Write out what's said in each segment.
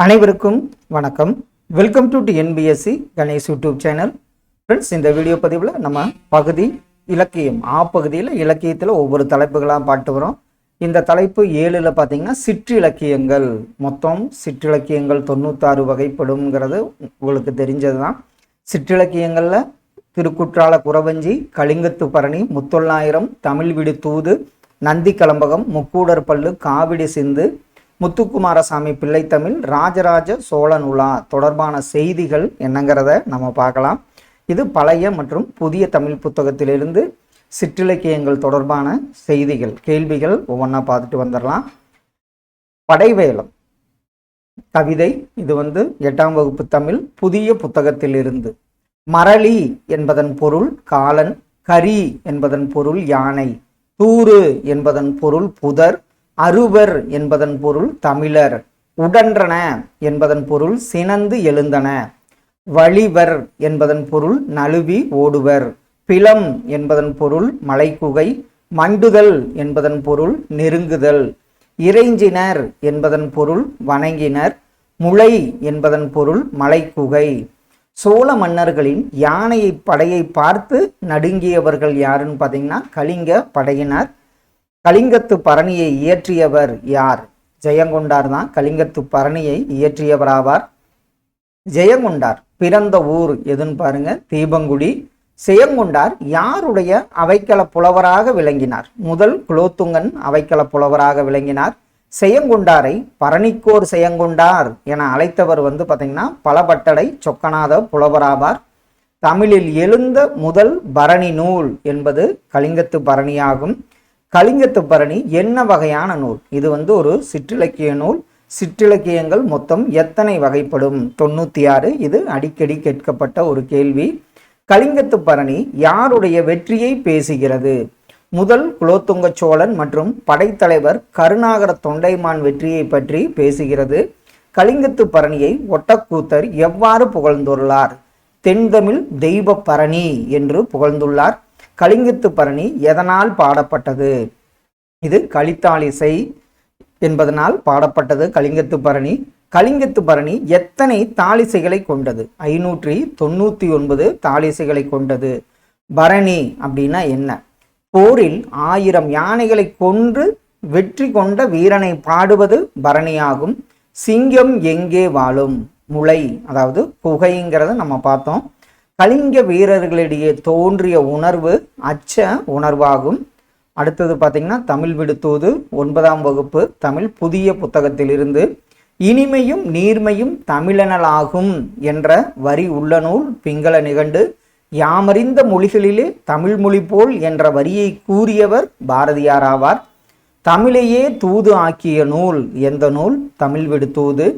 அனைவருக்கும் வணக்கம். Welcome to NPSC Ganesh YouTube channel friends இந்த வீடியோ பதிவில் நம்ம பகுதி இலக்கியம் ஆ பகுதியில் இலக்கியத்தில் ஒவ்வொரு தலைப்புகளாக பாட்டு வரோம் இந்த தலைப்பு ஏழில் பார்த்தீங்கன்னா சிற்றிலக்கியங்கள் மொத்தம் சிற்றிலக்கியங்கள் தொண்ணூத்தாறு வகைப்படும்ங்கிறது உங்களுக்கு தெரிஞ்சது தான் சிற்றிலக்கியங்களில் திருக்குற்றால குறவஞ்சி கலிங்கத்து பரணி முத்தொள்ளாயிரம் தமிழ் விடு தூது நந்தி கலம்பகம் முக்கூடர் பல்லு காவிடி சிந்து முத்துக்குமாரசாமி பிள்ளைத்தமிழ் ராஜராஜ சோழன் உலா தொடர்பான செய்திகள் என்னங்கிறத நம்ம பார்க்கலாம். இது பழைய மற்றும் புதிய தமிழ் புத்தகத்திலிருந்து சிற்றிலக்கியங்கள் தொடர்பான செய்திகள் கேள்விகள் ஒவ்வொன்றா பார்த்துட்டு வந்துடலாம். படைவேலம். கவிதை இது வந்து எட்டாம் வகுப்பு தமிழ் புதிய புத்தகத்திலிருந்து. மரளி என்பதன் பொருள் காலன் கரி என்பதன் பொருள் யானை தூறு என்பதன் பொருள் புதர் அருவர் என்பதன் பொருள் தமிழர் உடன்றன என்பதன் பொருள் சினந்து எழுந்தன. வழிவர் என்பதன் பொருள் நழுவி ஓடுவர். பிளம் என்பதன் பொருள் மலைக்குகை மண்டுதல் என்பதன் பொருள் நெருங்குதல். இறைஞ்சினர் என்பதன் பொருள் வணங்கினர் முளை என்பதன் பொருள் மலைக்குகை. சோழ மன்னர்களின் யானையை படையை பார்த்து நடுங்கியவர்கள் யாருன்னு பார்த்தீங்கன்னா கலிங்க படையினர் கலிங்கத்து பரணியை இயற்றியவர் யார்? ஜெயங்கொண்டார் தான் கலிங்கத்து பரணியை இயற்றியவராவார். ஜெயங்கொண்டார் பிறந்த ஊர் எதுன்னு பாருங்க தீபங்குடி. செயங்கொண்டார் யாருடைய அவைக்கள புலவராக விளங்கினார்? முதல் குலோத்துங்கன் அவைக்கள புலவராக விளங்கினார். செயங்கொண்டாரை பரணிக்கோர் செயங்கொண்டார் என அழைத்தவர் வந்து பார்த்தீங்கன்னா பலபட்டடை சொக்கநாத புலவராவார். தமிழில் எழுந்த முதல் பரணி நூல் என்பது கலிங்கத்து பரணியாகும். கலிங்கத்து பரணி என்ன வகையான நூல்? இது வந்து ஒரு சிற்றிலக்கிய நூல். சிற்றிலக்கியங்கள் மொத்தம் எத்தனை வகைப்படும்? தொண்ணூற்றி ஆறு இது அடிக்கடி கேட்கப்பட்ட ஒரு கேள்வி. கலிங்கத்து பரணி யாருடைய வெற்றியை பேசுகிறது? முதல் குலோத்துங்க சோழன் மற்றும் படைத்தலைவர் கருணாகர தொண்டைமான் வெற்றியை பற்றி பேசுகிறது. கலிங்கத்து பரணியை ஒட்டக்கூத்தர் எவ்வாறு புகழ்ந்துள்ளார்? தென்தமிழ் தெய்வ பரணி என்று புகழ்ந்துள்ளார். கலிங்கத்து பரணி எதனால் பாடப்பட்டது? இது கலித்தாளிசை என்பதனால் பாடப்பட்டது கலிங்கத்து பரணி. கலிங்கத்து பரணி எத்தனை தாளிசைகளை கொண்டது? ஐநூற்றி தொண்ணூற்றி ஒன்பது தாளிசைகளை கொண்டது. பரணி அப்படின்னா என்ன? போரில் ஆயிரம் யானைகளை கொன்று வெற்றி கொண்ட வீரனை பாடுவது பரணியாகும். சிங்கம் எங்கே வாழும்? முளை அதாவது குகைங்கிறத நம்ம பார்த்தோம். கலிங்க வீரர்களிடையே தோன்றிய உணர்வு அச்ச உணர்வாகும். அடுத்தது பார்த்தீங்கன்னா தமிழ் விடுத்தூது ஒன்பதாம் வகுப்பு தமிழ் புதிய புத்தகத்திலிருந்து இனிமையும் நீர்மையும் தமிழனலாகும் என்ற வரி உள்ள நூல் பிங்கள நிகண்டு யாமறிந்த மொழிகளிலே தமிழ் மொழி போல் என்ற வரியை கூறியவர் பாரதியார் ஆவார். தமிழையே தூது ஆக்கிய நூல் எந்த நூல்? தமிழ் விடுத்தூது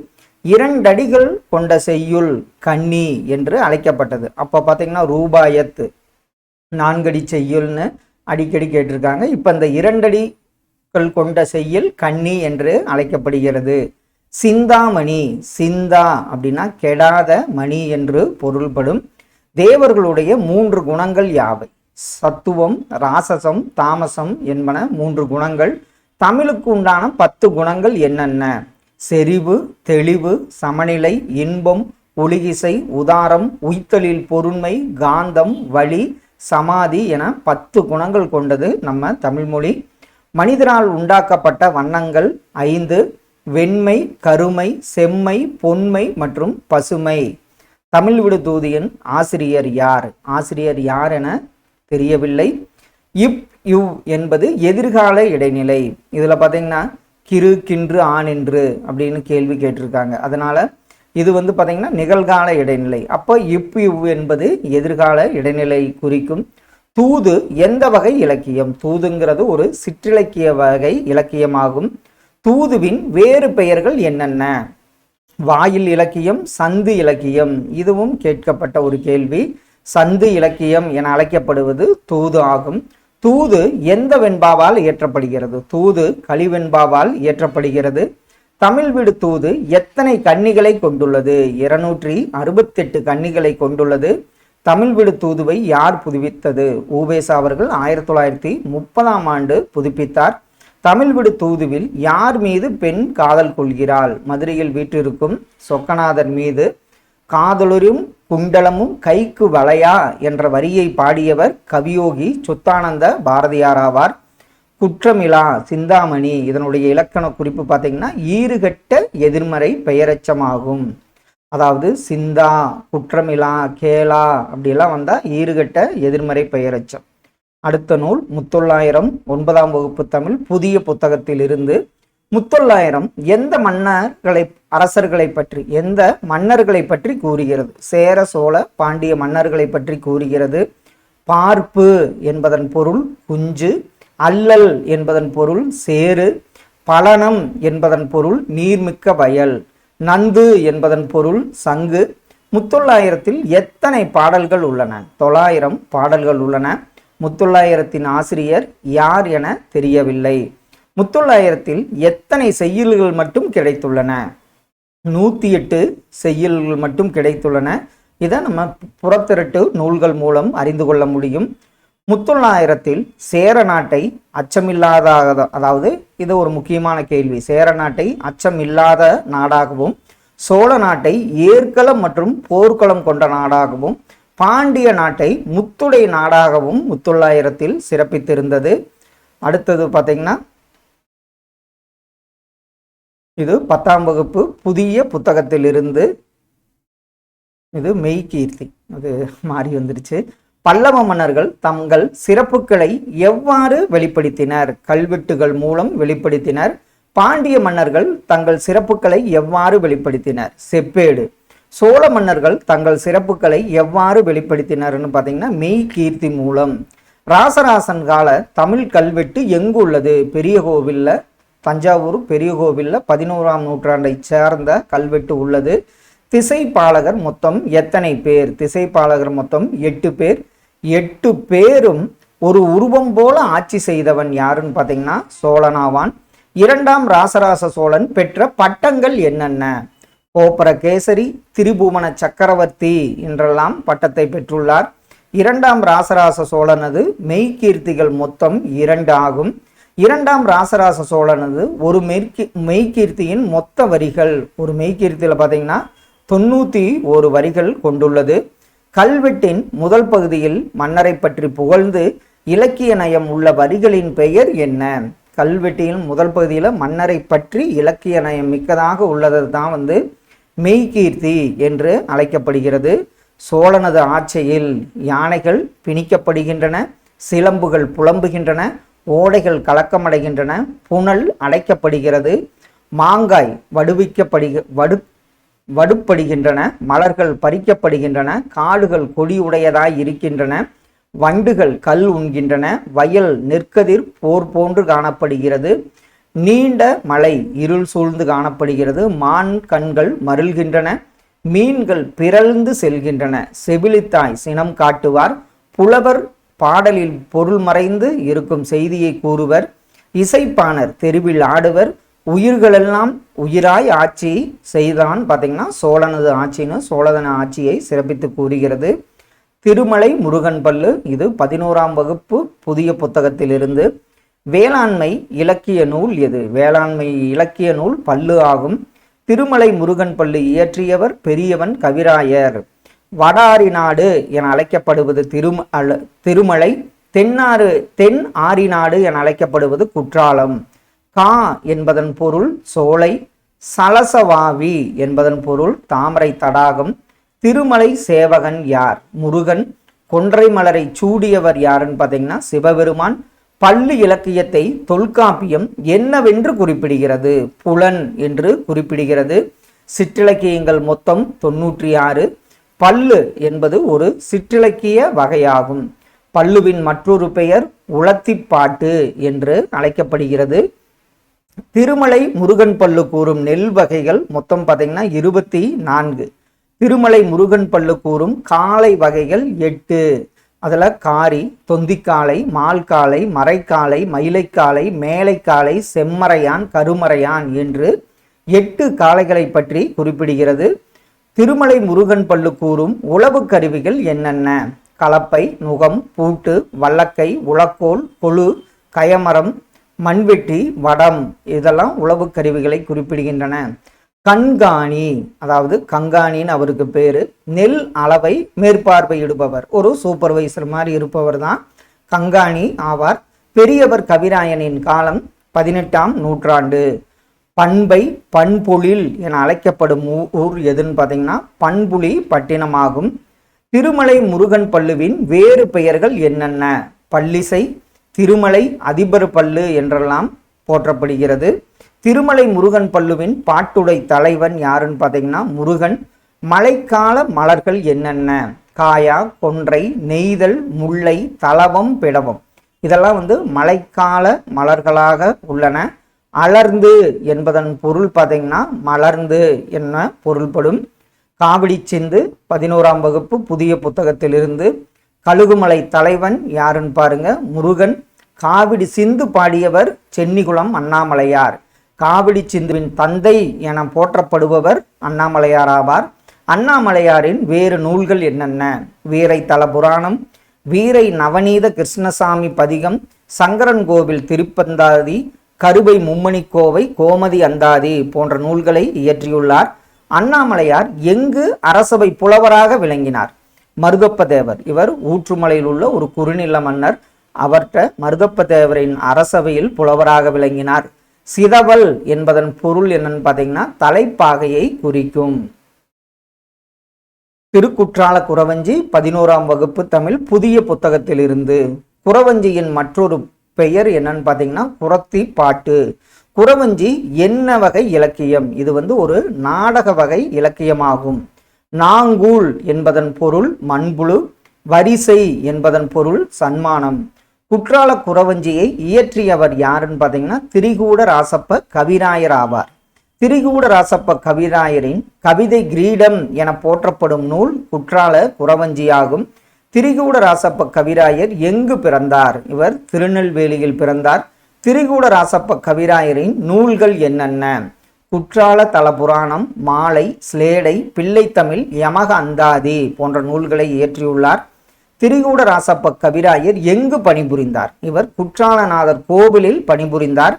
இரண்டடிகள் கொண்ட செய்யுள் கன்னி என்று அழைக்கப்பட்டது. அப்போ பார்த்தீங்கன்னா ரூபாயத்து நான்கடி செய்யுள்னு அடிக்கடி கேட்டிருக்காங்க. இப்போ இந்த இரண்டடிகள் கொண்ட செய்யுள் கன்னி என்று அழைக்கப்படுகிறது. சிந்தாமணி சிந்தா அப்படின்னா கெடாத மணி என்று பொருள்படும். தேவர்களுடைய மூன்று குணங்கள் யாவை? சத்துவம் ராசசம் தாமசம் என்பன மூன்று குணங்கள். தமிழுக்கு உண்டான பத்து குணங்கள் என்னென்ன? செறிவு தெளிவு சமநிலை இன்பம் ஒளிகிசை உதாரம் உய்த்தலில் பொருண்மை காந்தம் வழி சமாதி என பத்து குணங்கள் கொண்டது நம்ம தமிழ்மொழி மனிதனால் உண்டாக்கப்பட்ட வண்ணங்கள் ஐந்து வெண்மை கருமை செம்மை பொன்மை மற்றும் பசுமை. தமிழ் விடு தூதியின் ஆசிரியர் யார்? ஆசிரியர் யார் என தெரியவில்லை. இப் யுவ் என்பது எதிர்கால இடைநிலை. இதில் பார்த்தீங்கன்னா கிரு கின்று ஆனின்று அப்படின்னு கேள்வி கேட்டிருக்காங்க. அதனால இது வந்து பார்த்தீங்கன்னா நிகழ்கால இடைநிலை. அப்போ இப் இவ் என்பது எதிர்கால இடைநிலை குறிக்கும். தூது எந்த வகை இலக்கியம்? தூதுங்கிறது ஒரு சிற்றிலக்கிய வகை இலக்கியமாகும். தூதுவின் வேறு பெயர்கள் என்னென்ன? வாயில் இலக்கியம் சந்து இலக்கியம். இதுவும் கேட்கப்பட்ட ஒரு கேள்வி. சந்து இலக்கியம் என அழைக்கப்படுவது தூது ஆகும். தூது எந்த வெண்பாவால் இயற்றப்படுகிறது? தூது கலிவெண்பாவால் இயற்றப்படுகிறது. தமிழ் விடு தூது எத்தனை கன்னிகளை கொண்டுள்ளது? இருநூற்றி அறுபத்தெட்டு கன்னிகளை கொண்டுள்ளது. தமிழ் வீடு தூதுவை யார் புதுப்பித்தது? ஊபேசா அவர்கள் ஆயிரத்தி தொள்ளாயிரத்தி முப்பதாம் ஆண்டு புதுப்பித்தார். தமிழ் விடு தூதுவில் யார் மீது பெண் காதல் கொள்கிறாள்? மதுரையில் வீற்றிருக்கும் சொக்கநாதர் மீது காதலரும் குண்டலமும் கைக்கு வளையா என்ற வரியை பாடியவர் கவியோகி சுத்தானந்த பாரதியார் ஆவார். குற்றமிலா சிந்தாமணி இதனுடைய இலக்கண குறிப்பு பார்த்தீங்கன்னா ஈறுகட்ட எதிர்மறை பெயரச்சமாகும். அதாவது சிந்தா குற்றமிலா கேலா அப்படிலாம் வந்தால் ஈறுகட்ட எதிர்மறை பெயரச்சம். அடுத்த நூல் முத்தொள்ளாயிரம் ஒன்பதாம் வகுப்பு தமிழ் புதிய புத்தகத்தில் இருந்து முத்தொள்ளாயிரம் எந்த மன்னர்களை அரசர்களை பற்றி எந்த மன்னர்களை பற்றி கூறுகிறது? சேர சோழ பாண்டிய மன்னர்களை பற்றி கூறுகிறது. பார்ப்பு என்பதன் பொருள் குஞ்சு அல்லல் என்பதன் பொருள் சேறு பலனம் என்பதன் பொருள் நீர்மிக்க வயல் நந்து என்பதன் பொருள் சங்கு. முத்தொள்ளாயிரத்தில் எத்தனை பாடல்கள் உள்ளன? தொள்ளாயிரம் பாடல்கள் உள்ளன. முத்தொள்ளாயிரத்தின் ஆசிரியர் யார் என தெரியவில்லை. முத்தொள்ளாயிரத்தில் எத்தனை செய்யுள்கள் மட்டும் கிடைத்துள்ளன? நூற்றி எட்டு செய்யுள்கள் மட்டும் கிடைத்துள்ளன. இதை நம்ம புறத்திரட்டு நூல்கள் மூலம் அறிந்து கொள்ள முடியும். முத்தொள்ளாயிரத்தில் சேர நாட்டை அச்சமில்லாத அதாவது இது ஒரு முக்கியமான கேள்வி. சேர நாட்டை அச்சமில்லாத நாடாகவும் சோழ நாட்டை ஏற்களம் மற்றும் போர்க்களம் கொண்ட நாடாகவும் பாண்டிய நாட்டை முத்துடை நாடாகவும் முத்தொள்ளாயிரத்தில் சிறப்பித்திருந்தது. அடுத்தது பார்த்தீங்கன்னா இது பத்தாம் வகுப்பு புதிய புத்தகத்திலிருந்து இது மெய்கீர்த்தி அது மாறி வந்துருச்சு பல்லவ மன்னர்கள் தங்கள் சிறப்புகளை எவ்வாறு வெளிப்படுத்தினர்? கல்வெட்டுகள் மூலம் வெளிப்படுத்தினர். பாண்டிய மன்னர்கள் தங்கள் சிறப்புகளை எவ்வாறு வெளிப்படுத்தினர்? செப்பேடு. சோழ மன்னர்கள் தங்கள் சிறப்புகளை எவ்வாறு வெளிப்படுத்தினர்னு பார்த்தீங்கன்னா மெய் கீர்த்தி மூலம். ராசராசன் கால தமிழ் கல்வெட்டு எங்கு உள்ளது? பெரிய கோவில்ல தஞ்சாவூர் பெரிய கோவிலில் பதினோராம் நூற்றாண்டை சேர்ந்த கல்வெட்டு உள்ளது. திசைப்பாலகர் மொத்தம் எத்தனை பேர்? திசைப்பாலகர் மொத்தம் எட்டு பேர். எட்டு பேரும் ஒரு உருவம் போல ஆட்சி செய்தவன் யாருன்னு பார்த்தீங்கன்னா சோழனாவான். இரண்டாம் ராசராச சோழன் பெற்ற பட்டங்கள் என்னென்ன? கோப்பர கேசரி திரிபுவன சக்கரவர்த்தி என்றெல்லாம் பட்டத்தை பெற்றுள்ளார். இரண்டாம் ராசராச சோழனது மெய்கீர்த்திகள் மொத்தம் இரண்டு ஆகும். இரண்டாம் ராசராச சோழனது ஒரு மெய்கி மெய்கீர்த்தியின் மொத்த வரிகள். ஒரு மெய்கீர்த்தியில் பார்த்தீங்கன்னா தொண்ணூற்றி ஒரு வரிகள் கொண்டுள்ளது. கல்வெட்டின் முதல் பகுதியில் மன்னரை பற்றி புகழ்ந்து இலக்கிய நயம் உள்ள வரிகளின் பெயர் என்ன? கல்வெட்டியின் முதல் பகுதியில் மன்னரை பற்றி இலக்கிய நயம் மிக்கதாக உள்ளது தான் வந்து மெய்கீர்த்தி என்று அழைக்கப்படுகிறது. சோழனது ஆட்சியில் யானைகள் பிணிக்கப்படுகின்றன சிலம்புகள் புலம்புகின்றன ஓடைகள் கலக்கமடைகின்றன புனல் அடைக்கப்படுகிறது மாங்காய் வடுவிக்கப்படுக வடு வடுப்படுகின்றன மலர்கள் பறிக்கப்படுகின்றன காடுகள் கொடியுடையதாய் இருக்கின்றன வண்டுகள் கல் உண்கின்றன வயல் நெற்கதிர் போர் போன்று காணப்படுகிறது நீண்ட மலை இருள் சூழ்ந்து காணப்படுகிறது மான் கண்கள் மருள்கின்றன மீன்கள் பிறழ்ந்து செல்கின்றன செவிலித்தாய் சினம் காட்டுவார் புலவர் பாடலில் பொருள் மறைந்து இருக்கும் செய்தியை கூறுவர். இசைப்பாணர் தெருவில் ஆடுவர். உயிர்களெல்லாம் உயிராய் ஆட்சி செய்தான். பார்த்தீங்கன்னா சோழனது ஆட்சின்னு சோழதன ஆட்சியை சிறப்பித்து கூறுகிறது. திருமலை முருகன் பல்லு இது பதினோராம் வகுப்பு புதிய புத்தகத்திலிருந்து. வேளாண்மை இலக்கிய நூல் எது? வேளாண்மை இலக்கிய நூல் பல்லு ஆகும். திருமலை முருகன் பல்லு இயற்றியவர் பெரியவன் கவிராயர். வடாரி நாடு என அழைக்கப்படுவது திரும் திருமலை தென்னாறு தென் ஆரிநாடு என அழைக்கப்படுவது குற்றாலம். கா என்பதன் பொருள் சோலை சலசவாவி என்பதன் பொருள் தாமரை தடாகம். திருமலை சேவகன் யார்? முருகன். கொன்றை மலரை சூடியவர் யாருன்னு பார்த்தீங்கன்னா சிவபெருமான். பள்ளி இலக்கியத்தை தொல்காப்பியம் என்னவென்று குறிப்பிடுகிறது? புலன் என்று குறிப்பிடுகிறது. சிற்றிலக்கியங்கள் மொத்தம் தொன்னூற்றி ஆறு. பல்லு என்பது ஒரு சிற்றிலக்கிய வகையாகும். பல்லுவின் மற்றொரு பெயர் உளத்திப்பாட்டு என்று அழைக்கப்படுகிறது. திருமலை முருகன் பல்லு கூறும் நெல் வகைகள் மொத்தம் பார்த்தீங்கன்னா இருபத்தி நான்கு. திருமலை முருகன் பல்லு கூறும் காளை வகைகள் எட்டு. அதில் காரி தொந்திக்காளை மால்காளை மறைக்காளை மயிலைக்காளை மேலைக்காளை செம்மறையான் கருமறையான் என்று எட்டு காளைகளை பற்றி குறிப்பிடுகிறது. திருமலை முருகன் பல்லு கூறும் உளவு கருவிகள் என்னென்ன? கலப்பை நுகம் பூட்டு வல்லக்கை உலக்கோல் கொழு கயமரம் மண்வெட்டி வடம் இதெல்லாம் உளவு கருவிகளை குறிப்பிடுகின்றன. கண்காணி அதாவது கங்காணின்னு அவருக்கு பேர். நெல் அளவை மேற்பார்வையிடுபவர். ஒரு சூப்பர்வைசர் மாதிரி இருப்பவர் தான் கங்காணி ஆவார். பெரியவர் கவிராயனின் காலம் பதினெட்டாம் நூற்றாண்டு. பண்பை பண்புலில் என அழைக்கப்படும் ஊர் எதுன்னு பார்த்தீங்கன்னா பண்புலி பட்டினமாகும். திருமலை முருகன் பல்லுவின் வேறு பெயர்கள் என்னென்ன? பல்லிசை திருமலை அதிபர் பல்லு என்றெல்லாம் போற்றப்படுகிறது. திருமலை முருகன் பல்லுவின் பாட்டுடை தலைவன் யாருன்னு பார்த்தீங்கன்னா முருகன். மழைக்கால மலர்கள் என்னென்ன? காயா கொன்றை நெய்தல் முல்லை தளவம் பிடவம். இதெல்லாம் வந்து மழைக்கால மலர்களாக உள்ளன. அலர்ந்து என்பதன் பொருள் பார்த்தீங்கன்னா மலர்ந்து என்ன பொருள்படும். காவடி சிந்து பதினோராம் வகுப்பு புதிய புத்தகத்திலிருந்து கழுகுமலை தலைவன் யாருன்னு பாருங்க முருகன். காவிடி சிந்து பாடியவர் சென்னிகுளம் அண்ணாமலையார். காவிடி சிந்துவின் தந்தை என போற்றப்படுபவர் அண்ணாமலையார் ஆவார். அண்ணாமலையாரின் வேறு நூல்கள் என்னென்ன? வீரை தல புராணம் வீரை நவநீத கிருஷ்ணசாமி பதிகம் சங்கரன் கோவில் திருப்பந்தாதி கருவை மும்மணிக்கோவை கோமதி அந்தாதி போன்ற நூல்களை இயற்றியுள்ளார். அண்ணாமலையார் எங்கு அரசவை புலவராக விளங்கினார்? மருதப்ப தேவர் இவர் ஊற்றுமலையில் உள்ள ஒரு குறுநில மன்னர். அவர்கிட்ட மருதப்ப தேவரின் அரசவையில் புலவராக விளங்கினார். சிதவல் என்பதன் பொருள் என்னன்னு பார்த்தீங்கன்னா தலைப்பாகையை குறிக்கும். திருக்குற்றால குறவஞ்சி பதினோராம் வகுப்பு தமிழ் புதிய புத்தகத்திலிருந்து. குறவஞ்சியின் மற்றொரு பெயர் என்னன்னு பார்த்தீங்கன்னா குரத்தி பாட்டு. குறவஞ்சி என்ன வகை இலக்கியம்? இது வந்து ஒரு நாடக வகை இலக்கியமாகும். நாங்கூல் என்பதன் பொருள் மண்புழு வரிசை என்பதன் பொருள் சன்மானம். குற்றால குறவஞ்சியை இயற்றியவர் யாருன்னு பார்த்தீங்கன்னா திரிகூட ராசப்ப கவிராயர் ஆவார். திரிகூட ராசப்ப கவிராயரின் கவிதை கிரீடம் என போற்றப்படும் நூல் குற்றால குறவஞ்சியாகும். திரிகூட ராசப்ப கவிராயர் எங்கு பிறந்தார்? இவர் திருநெல்வேலியில் பிறந்தார். திரிகூட ராசப்ப கவிராயரின் நூல்கள் என்னென்ன? குற்றால தலபுராணம் மாலை ஸ்லேடை பிள்ளைத்தமிழ் யமக அந்தாதி போன்ற நூல்களை இயற்றியுள்ளார். திரிகூட ராசப்ப கவிராயர் எங்கு பணிபுரிந்தார்? இவர் குற்றாலநாதர் கோவிலில் பணிபுரிந்தார்.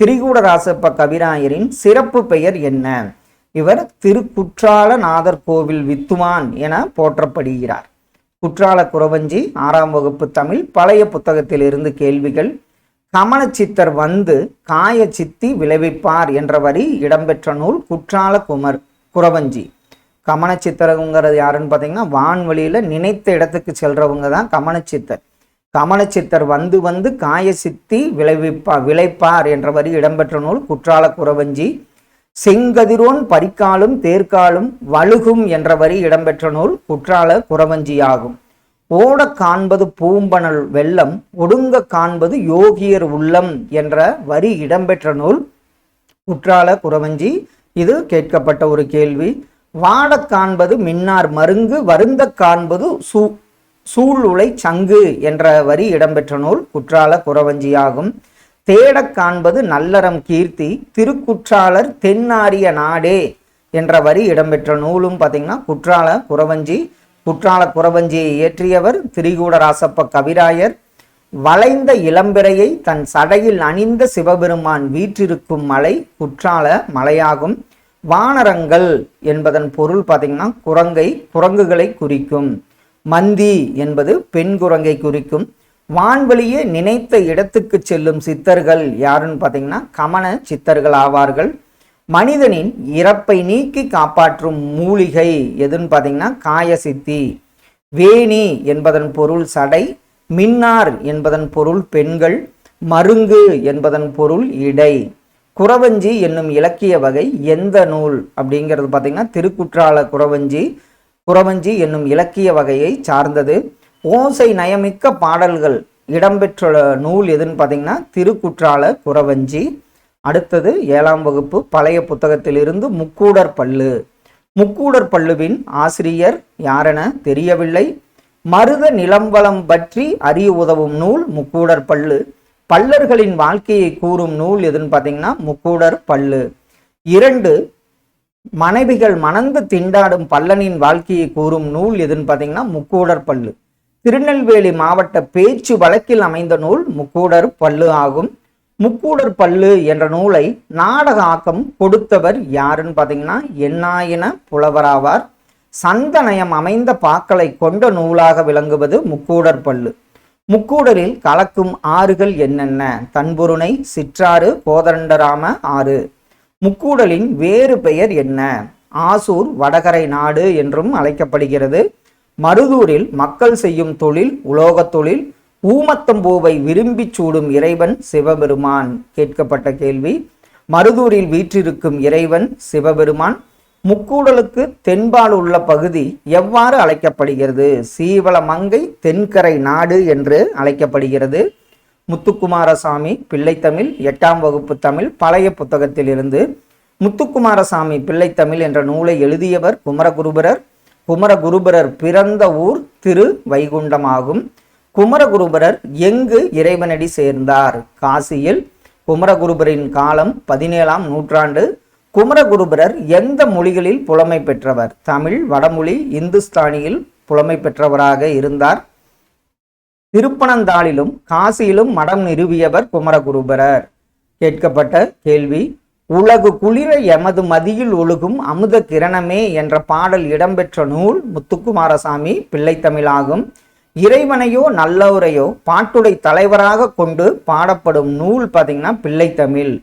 திரிகூட ராசப்ப கவிராயரின் சிறப்பு பெயர் என்ன? இவர் திருக்குற்றாலநாதர் கோவில் வித்துவான் என போற்றப்படுகிறார். குற்றால குறவஞ்சி ஆறாம் வகுப்பு தமிழ் பழைய புத்தகத்திலிருந்து கேள்விகள். கமலச்சித்தர் வந்து காய சித்தி விளைவிப்பார் என்ற வரி இடம்பெற்ற நூல் குற்றால குமர் குறவஞ்சி. கமனச்சித்தருங்கிறது யாருன்னு பார்த்தீங்கன்னா வான்வழியில் நினைத்த இடத்துக்கு செல்றவங்க தான் கமனச்சித்தர் கமனச்சித்தர் வந்து வந்து காய சித்தி விளைவிப்பா விளைப்பார் என்ற வரி இடம்பெற்ற நூல் குற்றால குறவஞ்சி. செங்கதிரோன் பரிக்காலும் தேர்க்காலும் வழுகும் என்ற வரி இடம்பெற்ற நூல் குற்றால குறவஞ்சியாகும் ஓட காண்பது பூம்பனல் வெள்ளம் ஒடுங்க காண்பது யோகியர் உள்ளம் என்ற வரி இடம்பெற்ற நூல் குற்றால குறவஞ்சி இது கேட்கப்பட்ட ஒரு கேள்வி. வாடக் காண்பது மின்னார் மருங்கு வருந்தக் காண்பது சூ சூளுளை சங்கு என்ற வரி இடம்பெற்ற நூல் குற்றால குறவஞ்சியாகும் தேடக் காண்பது நல்லறம் கீர்த்தி திருக்குற்றாலர் தென்னாரிய நாடே என்ற வரி இடம்பெற்ற நூலும் பார்த்தீங்கன்னா குற்றால குறவஞ்சி குற்றால குறவஞ்சியை இயற்றியவர் திரிகூடராசப்ப கவிராயர். வளைந்த இளம்பிறையை தன் சடையில் அணிந்த சிவபெருமான் வீற்றிருக்கும் மலை குற்றால மலையாகும். வானரங்கள் என்பதன் பொருள் பார்த்தீங்கன்னா குரங்கை குரங்குகளை குறிக்கும். மந்தி என்பது பெண் குரங்கை குறிக்கும். வான்வழியே நினைத்த இடத்துக்கு செல்லும் சித்தர்கள் யாருன்னு பார்த்தீங்கன்னா கமன சித்தர்கள் ஆவார்கள். மனிதனின் இறப்பை நீக்கி காப்பாற்றும் மூலிகை எதுன்னு பார்த்தீங்கன்னா காயசித்தி வேணி என்பதன் பொருள் சடை மின்னார் என்பதன் பொருள் பெண்கள் மருங்கு என்பதன் பொருள் இடை. குறவஞ்சி என்னும் இலக்கிய வகை எந்த நூல் அப்படிங்கிறது பார்த்தீங்கன்னா திருக்குற்றால குறவஞ்சி குறவஞ்சி என்னும் இலக்கிய வகையை சார்ந்தது. ஓசை நயமிக்க பாடல்கள். இடம்பெற்ற நூல் எதுன்னு பார்த்தீங்கன்னா திருக்குற்றால குறவஞ்சி. அடுத்தது ஏழாம் வகுப்பு பழைய புத்தகத்திலிருந்து முக்கூடர் பல்லு. முக்கூடர் பல்லுவின் ஆசிரியர் யாரென தெரியவில்லை. மருத நிலம்பலம் பற்றி அறிய உதவும் நூல் முக்கூடர் பல்லு. பல்லர்களின் வாழ்க்கையை கூறும் நூல் எதுன்னு பார்த்தீங்கன்னா முக்கூடர் பல்லு. இரண்டு மனைவிகள் மணந்து திண்டாடும் பல்லனின் வாழ்க்கையை கூறும் நூல் எதுன்னு பார்த்தீங்கன்னா முக்கூடர் பல்லு. திருநெல்வேலி மாவட்ட பேச்சு வழக்கில் அமைந்த நூல் முக்கூடர் பல்லு ஆகும். முக்கூடர் பல்லு என்ற நூலை நாடக ஆக்கம் கொடுத்தவர் யாருன்னு பார்த்தீங்கன்னா எண்ணாயின புலவராவார். சந்தனயம் அமைந்த பாக்களை கொண்ட நூலாக விளங்குவது முக்கூடர் பல்லு. முக்கூடரில் கலக்கும் ஆறுகள் என்னென்ன? தன்புருணை சிற்றாறு கோதண்டராம ஆறு. முக்கூடலின் வேறு பெயர் என்ன? ஆசூர் வடகரை நாடு என்றும் அழைக்கப்படுகிறது. மருதூரில் மக்கள் செய்யும் தொழில் உலோகத் தொழில் ஊமத்தம்பூவை விரும்பி சூடும் இறைவன் சிவபெருமான். கேட்கப்பட்ட கேள்வி மருதூரில் வீற்றிருக்கும் இறைவன் சிவபெருமான் முக்கூடலுக்கு தென்பால் உள்ள பகுதி எவ்வாறு அழைக்கப்படுகிறது? சீவளமங்கை தென்கரை நாடு என்று அழைக்கப்படுகிறது. முத்துக்குமாரசாமி பிள்ளைத்தமிழ் எட்டாம் வகுப்பு தமிழ் பழைய புத்தகத்திலிருந்து முத்துக்குமாரசாமி பிள்ளைத்தமிழ் என்ற நூலை எழுதியவர் குமரகுருபரர். குமரகுருபரர் பிறந்த ஊர் திரு வைகுண்டமாகும் குமரகுருபரர் எங்கு இறைவனடி சேர்ந்தார்? காசியில். குமரகுருபரின் காலம் பதினேழாம் நூற்றாண்டு. குமரகுருபரர் எந்த மொழிகளில் புலமை பெற்றவர்? தமிழ் வடமொழி இந்துஸ்தானியில் புலமை பெற்றவராக இருந்தார். திருப்பனந்தாளிலும் காசியிலும் மடம் நிறுவியவர் குமரகுருபரர். கேட்கப்பட்ட கேள்வி உலகு குளிர எமது மதியில் ஒழுகும் அமுத கிரணமே என்ற பாடல் இடம்பெற்ற நூல் முத்துக்குமாரசாமி பிள்ளைத்தமிழாகும். இறைவனையோ நல்லவரையோ பாட்டுடை தலைவராக கொண்டு பாடப்படும் நூல் பார்த்திங்கன்னா பிள்ளைத்தமிழ்.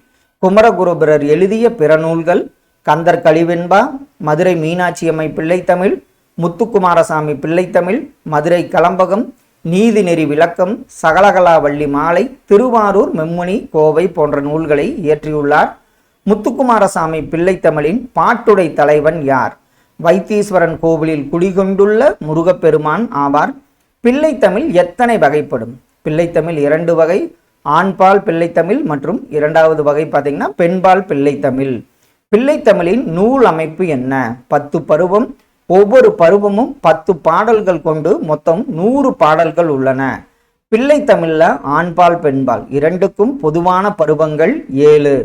குமரகுருபரர் எழுதிய பிற நூல்கள் கந்தர் கழிவெண்பா மதுரை மீனாட்சியம்மை பிள்ளைத்தமிழ் முத்துக்குமாரசாமி பிள்ளைத்தமிழ் மதுரை கலம்பகம் நீதிநெறி விளக்கம் சகலகலாவள்ளி மாலை திருவாரூர் மெம்முனி கோவை போன்ற நூல்களை இயற்றியுள்ளார். முத்துக்குமாரசாமி பிள்ளைத்தமிழின் பாட்டுடை தலைவன் யார்? வைத்தீஸ்வரன் கோவிலில் குடிகொண்டுள்ள முருகப்பெருமான் ஆவார். பிள்ளைத்தமிழ் எத்தனை வகைப்படும்? பிள்ளைத்தமிழ் இரண்டு வகை ஆண்பால் பிள்ளைத்தமிழ் மற்றும் இரண்டாவது வகை பார்த்தீங்கன்னா பெண்பால் பிள்ளைத்தமிழ். பிள்ளைத்தமிழின் நூல் அமைப்பு என்ன? பத்து பருவம். ஒவ்வொரு பருவமும் பத்து பாடல்கள் கொண்டு மொத்தம் நூறு பாடல்கள் உள்ளன. பிள்ளைத்தமிழில் ஆண்பால் பெண்பால் இரண்டுக்கும் பொதுவான பருவங்கள் ஏழு.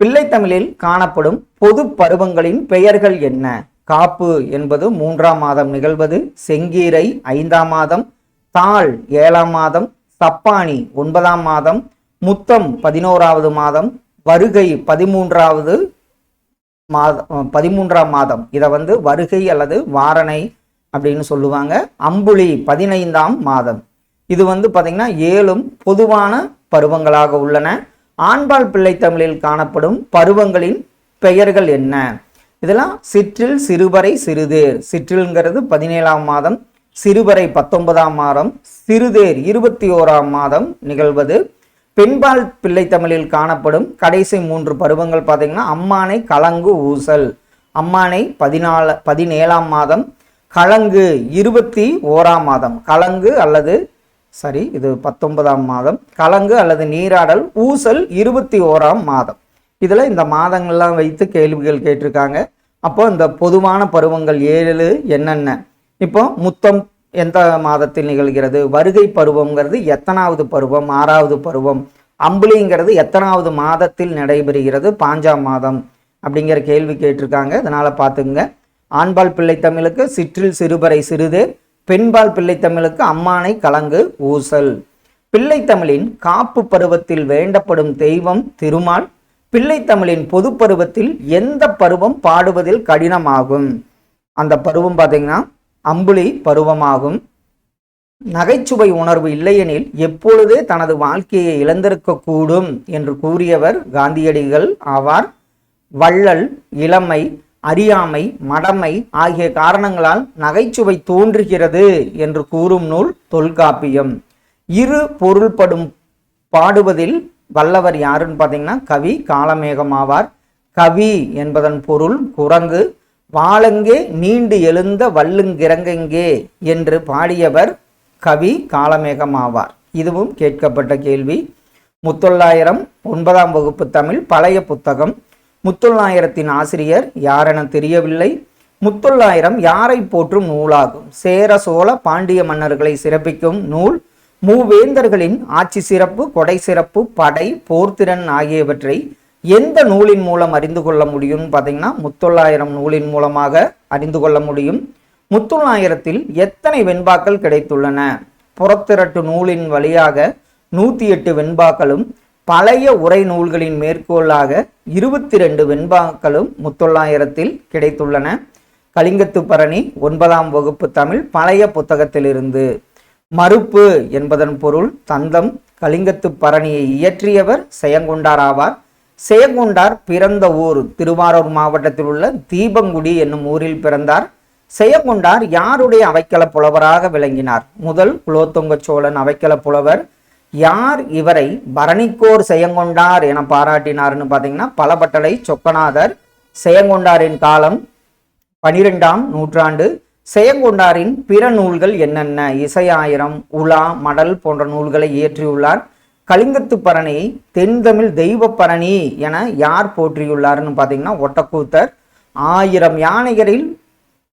பிள்ளைத்தமிழில் காணப்படும் பொது பருவங்களின் பெயர்கள் என்ன? காப்பு என்பது மூன்றாம் மாதம் நிகழ்வது செங்கீரை ஐந்தாம் மாதம் தாள் ஏழாம் மாதம் சப்பானி ஒன்பதாம் மாதம் முத்தம் பதினோராவது மாதம் வருகை பதிமூன்றாவது மாதம் பதிமூன்றாம் மாதம். இதை வந்து வருகை அல்லது வாரணை அப்படின்னு சொல்லுவாங்க. அம்புலி பதினைந்தாம் மாதம். இது வந்து பார்த்தீங்கன்னா ஏழும் பொதுவான பருவங்களாக உள்ளன. ஆண்பால் பிள்ளைத்தமிழில் காணப்படும் பருவங்களின் பெயர்கள் என்ன? இதெல்லாம் சிற்றில் சிறுவரை சிறுதேர் சிற்றில்ங்கிறது பதினேழாம் மாதம் சிறுவரை பத்தொன்பதாம் மாதம் சிறுதேர் இருபத்தி ஓராம் மாதம் நிகழ்வது. பெண்பால் பிள்ளைத்தமிழில் காணப்படும் கடைசி மூன்று பருவங்கள் பார்த்தீங்கன்னா அம்மானை கலங்கு ஊசல். அம்மானை பதினாலு பதினேழாம் மாதம் கலங்கு இருபத்தி ஓராம் மாதம். கலங்கு அல்லது சரி இது பத்தொன்பதாம் மாதம். கலங்கு அல்லது நீராடல் ஊசல் இருபத்தி ஓராம் மாதம். இதில் இந்த மாதங்கள்லாம் வைத்து கேள்விகள் கேட்டிருக்காங்க. அப்போ இந்த பொதுவான பருவங்கள் ஏழு என்னென்ன? இப்போ முத்தம் எந்த மாதத்தில் நிகழ்கிறது? வருகை பருவம்ங்கிறது எத்தனாவது பருவம்? ஆறாவது பருவம். அம்புலிங்கிறது எத்தனாவது மாதத்தில் நடைபெறுகிறது? பாஞ்சாம் மாதம் அப்படிங்கிற கேள்வி கேட்டிருக்காங்க. அதனால் பார்த்துங்க ஆண்பால் பிள்ளை தமிழுக்கு சிற்றில் சிறுபறை சிறுது. பெண்பால் பிள்ளைத்தமிழுக்கு அம்மானை கலங்கு ஊசல். பிள்ளைத்தமிழின் காப்பு பருவத்தில் வேண்டப்படும் தெய்வம் திருமால். பிள்ளைத்தமிழின் பொது பருவத்தில் எந்த பருவம் பாடுவதில் கடினமாகும்? அந்த பருவம் பார்த்தீங்கன்னா அம்புலி பருவமாகும். நகைச்சுவை உணர்வு இல்லையெனில் எப்பொழுதே தனது வாழ்க்கையை இழந்திருக்கக்கூடும் என்று கூறியவர் காந்தியடிகள் ஆவார். வள்ளல் இளமை அறியாமை மடமை ஆகிய காரணங்களால் நகைச்சுவை தோன்றுகிறது என்று கூறும் நூல் தொல்காப்பியம். இரு பொருள்படும் பாடுவதில் வல்லவர் யாருன்னு பார்த்தீங்கன்னா கவி காலமேகம் ஆவார். கவி என்பதன் பொருள் குரங்கு. வாழங்கே நீண்டு எழுந்த வல்லுங்கிறங்கெங்கே என்று பாடியவர் கவி காலமேகம் ஆவார். இதுவும் கேட்கப்பட்ட கேள்வி. முத்தொள்ளாயிரம் ஒன்பதாம் வகுப்பு தமிழ் பழைய புத்தகம். முத்தொள்ளாயிரத்தின் ஆசிரியர் யாரென தெரியவில்லை. முத்தொள்ளாயிரம் யாரை போற்றும் நூலாகும். சேர சோழ பாண்டிய மன்னர்களை சிறப்பிக்கும் நூல் மூவேந்தர்களின் ஆட்சி சிறப்பு கொடை சிறப்பு படை போர்த்திறன் ஆகியவற்றை எந்த நூலின் மூலம் அறிந்து கொள்ள முடியும்னு பார்த்தீங்கன்னா முத்தொள்ளாயிரம் நூலின் மூலமாக அறிந்து கொள்ள முடியும். முத்தொள்ளாயிரத்தில் எத்தனை வெண்பாக்கள் கிடைத்துள்ளன? புறத்திரட்டு நூலின் வழியாக நூற்றி எட்டு வெண்பாக்களும் பழைய உரை நூல்களின் மேற்கோளாக இருபத்தி ரெண்டு வெண்பாக்களும் முத்தொள்ளாயிரத்தில் கிடைத்துள்ளன. கலிங்கத்து பரணி ஒன்பதாம் வகுப்பு தமிழ் பழைய புத்தகத்திலிருந்து. மறுப்பு என்பதன் பொருள் தந்தம். கலிங்கத்து பரணியை இயற்றியவர் செயங்கொண்டார் ஆவார். செயங்குண்டார் பிறந்த ஊர் திருவாரூர் மாவட்டத்தில் உள்ள தீபங்குடி என்னும் ஊரில் பிறந்தார். செயங்குண்டார் யாருடைய அவைக்கள புலவராக விளங்கினார்? முதல் குலோத்துங்க சோழன் அவைக்கள புலவர். யார் இவரை பரணிக்கோர் செயங்கொண்டார் என பாராட்டினார்னு பார்த்தீங்கன்னா பலபட்டளை சொக்கநாதர் செயங்கொண்டாரின் காலம் பனிரெண்டாம் நூற்றாண்டு. செயங்கொண்டாரின் பிற நூல்கள் என்னென்ன? இசையாயிரம் உலா மடல் போன்ற நூல்களை இயற்றியுள்ளார். கலிங்கத்து பரணியை தென்தமிழ் தெய்வ பரணி என யார் போற்றியுள்ளார்னு பார்த்தீங்கன்னா ஒட்டக்கூத்தர். ஆயிரம் யானைகளில்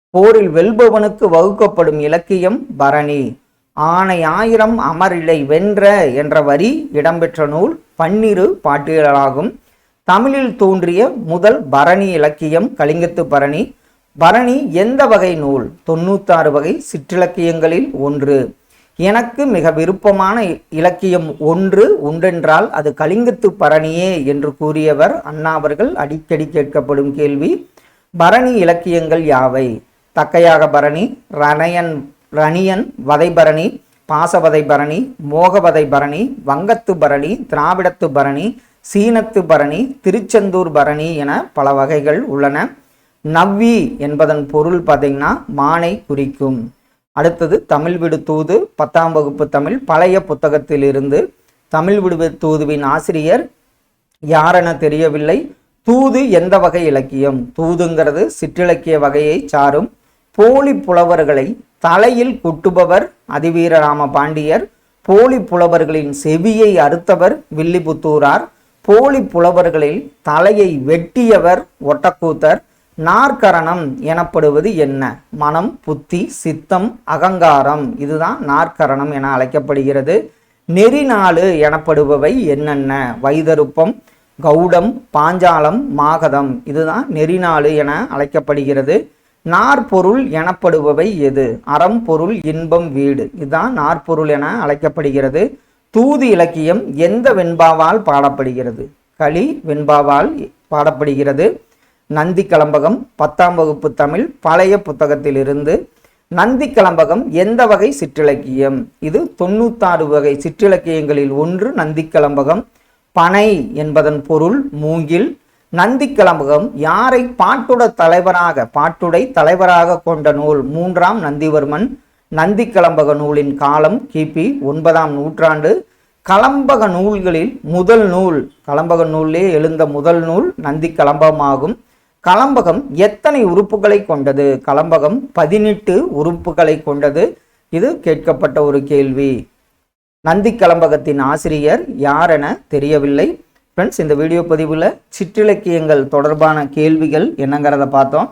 போரில் வெல்பவனுக்கு வகுக்கப்படும் இலக்கியம் பரணி. ஆனை ஆயிரம் அமரிலை வென்ற என்ற வரி இடம்பெற்ற நூல் பன்னிரு பாட்டியலாகும் தமிழில் தோன்றிய முதல் பரணி இலக்கியம் கலிங்கத்து பரணி. பரணி எந்த வகை நூல்? தொண்ணூத்தாறு வகை சிற்றிலக்கியங்களில் ஒன்று. எனக்கு மிக விருப்பமான இலக்கியம் ஒன்று உண்டென்றால் அது கலிங்கத்து பரணியே என்று கூறியவர் அண்ணா அவர்கள் அடிக்கடி கேட்கப்படும் கேள்வி. பரணி இலக்கியங்கள் யாவை? தக்கையாக பரணி ரணயன் ரணியன் வதைபரணி பாசவதை பரணி மோகவதை பரணி வங்கத்து பரணி திராவிடத்து பரணி சீனத்து பரணி திருச்செந்தூர் பரணி என பல வகைகள் உள்ளன. நவ்வி என்பதன் பொருள் பார்த்தீங்கன்னா மானை குறிக்கும். அடுத்தது தமிழ் விடு தூது பத்தாம் வகுப்பு தமிழ் பழைய புத்தகத்திலிருந்து தமிழ் விடு தூதுவின் ஆசிரியர் யாரென தெரியவில்லை. தூது எந்த வகை இலக்கியம்? தூதுங்கிறது சிற்றிலக்கிய வகையை சாரும் போலி புலவர்களை தலையில் குட்டுபவர் அதிவீரராம பாண்டியர் போலி புலவர்களின் செவியை அறுத்தவர் வில்லிபுத்தூரார் போலி புலவர்களில் தலையை வெட்டியவர் ஒட்டக்கூத்தர் நாற்கரணம் எனப்படுவது என்ன? மனம் புத்தி சித்தம் அகங்காரம். இதுதான் நாற்கரணம் என அழைக்கப்படுகிறது. நெறிநாளு எனப்படுபவை என்னென்ன? வைதருப்பம் கௌடம் பாஞ்சாலம் மாகதம். இதுதான் நெறிநாளு என அழைக்கப்படுகிறது. நாற்பொருள் எனப்படுபவை எது? அறம் பொருள் இன்பம் வீடு. இதுதான் நாற்பொருள் என அழைக்கப்படுகிறது. தூது இலக்கியம் எந்த வெண்பாவால் பாடப்படுகிறது? களி வெண்பாவால் பாடப்படுகிறது. நந்தி கலம்பகம் பத்தாம் வகுப்பு தமிழ் பழைய புத்தகத்திலிருந்து. நந்தி கலம்பகம் எந்த வகை சிற்றிலக்கியம்? இது தொண்ணூத்தாறு வகை சிற்றிலக்கியங்களில் ஒன்று நந்தி கலம்பகம். பனை என்பதன் பொருள் மூங்கில் நந்தி கலம்பகம் யாரை பாட்டுட தலைவராக பாட்டுடை தலைவராக கொண்ட நூல் மூன்றாம் நந்திவர்மன் நந்தி கலம்பக நூலின் காலம் கிபி ஒன்பதாம் நூற்றாண்டு. கலம்பக நூல்களில் முதல் நூல் கலம்பக நூலிலே எழுந்த முதல் நூல் நந்தி கலம்பகமாகும் கலம்பகம் எத்தனை உறுப்புகளை கொண்டது? கலம்பகம் பதினெட்டு உறுப்புகளை கொண்டது? இது கேட்கப்பட்ட ஒரு கேள்வி. நந்தி கலம்பகத்தின் ஆசிரியர் யார் என தெரியவில்லை. ஃப்ரெண்ட்ஸ் இந்த வீடியோ பதிவில் சிற்றிலக்கியங்கள் தொடர்பான கேள்விகள் என்னங்கிறத பார்த்தோம்.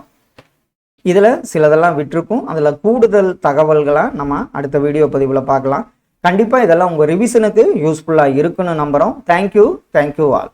இதில் சிலதெல்லாம் விட்டுருக்கும். அதில் கூடுதல் தகவல்களாக நம்ம அடுத்த வீடியோ பதிவில் பார்க்கலாம். கண்டிப்பாக இதெல்லாம் உங்கள் ரிவிஷனுக்கு யூஸ்ஃபுல்லாக இருக்குன்னு நம்புகிறோம் தேங்க்யூ தேங்க்யூ ஆல்